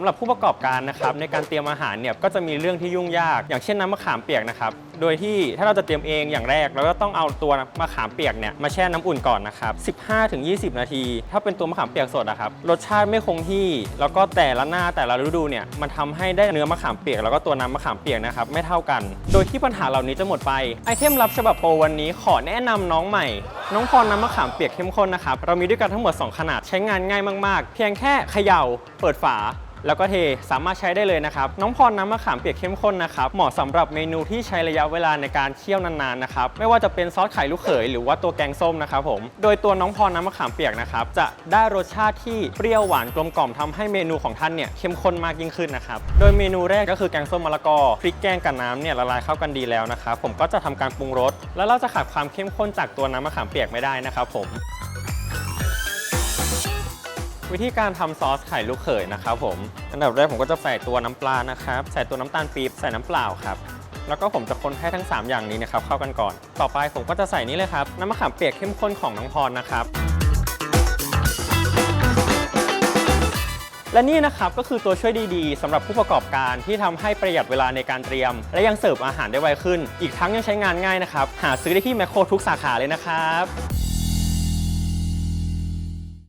ำหรับผู้ประกอบการนะครับในการเตรียมอาหารเนี่ยก็จะมีเรื่องที่ยุ่งยาก อย่างเช่นน้ำมะขามเปียกนะครับโดยที่ถ้าเราจะเตรียมเองอย่างแรก เราก็ต้องเอาตัวมะขามเปียกเนี่ยมาแช่น้ำอุ่นก่อนนะครับ15-20 นาที ถ้าเป็นตัวมะขามเปียกสดนะครับรสชาติไม่คงที่ แล้วก็แต่ละหน้าแต่ละฤดูเนี่ยมันทำให้ได้เนื้อมะขามเปียกแล้วก็ตัวน้ำมะขามเปียกนะครับไม่เท่ากัน โดยที่ปัญหาเหล่านี้จะหมดไปไอเทมรับฉบับโปรวันนี้ขอแนะนำน้องใหม่ น้องพรน้ำมะขามเปียกเข้มข้นนะครับเรามีด้วยกันทั้งหมด 2 ขนาดใช้งานง่ายมากๆ เพียงแค่เขย่าเปิดฝา แล้วก็เทสามารถใช้ได้เลยนะครับ น้องพรน้ำมะขามเปียกเข้มข้นนะครับ เหมาะสำหรับเมนูที่ใช้ระยะเวลาในการเคี่ยวนานๆนะครับ ไม่ว่าจะเป็นซอสไข่ลูกเขยหรือว่าตัวแกงส้มนะครับผม โดยตัวน้องพรน้ำมะขามเปียกนะครับ จะได้รสชาติที่เปรี้ยวหวานกลมกล่อมทำให้เมนูของท่านเนี่ยเข้มข้นมากยิ่งขึ้นนะครับ โดยเมนูแรกก็คือแกงส้มมะละกอพริกแกงกับน้ำเนี่ยละลายเข้ากันดีแล้วนะครับ ผมก็จะทำการปรุงรส แล้วเราจะขาดความเข้มข้นจากตัวน้ำมะขามเปียกไม่ได้นะครับผม วิธีการทำซอสไข่ลูกเขยนะครับผม อันดับแรกผมก็จะใส่ตัวน้ำปลานะครับ ใส่ตัวน้ำตาลปี๊บ ใส่น้ำเปล่าครับ แล้วก็ผมจะคนให้ทั้ง 3 อย่างนี้นะครับเข้ากันก่อน ต่อไปผมก็จะใส่นี่เลยครับ น้ำมะขามเปียกเข้มข้นของน้องพรนะครับ และนี่นะครับก็คือตัวช่วยดีๆสำหรับผู้ประกอบการที่ทำให้ประหยัดเวลาในการเตรียม และยังเสิร์ฟอาหารได้ไวขึ้น อีกทั้งยังใช้งานง่ายนะครับ หาซื้อได้ที่แมคโครทุกสาขาเลยนะครับ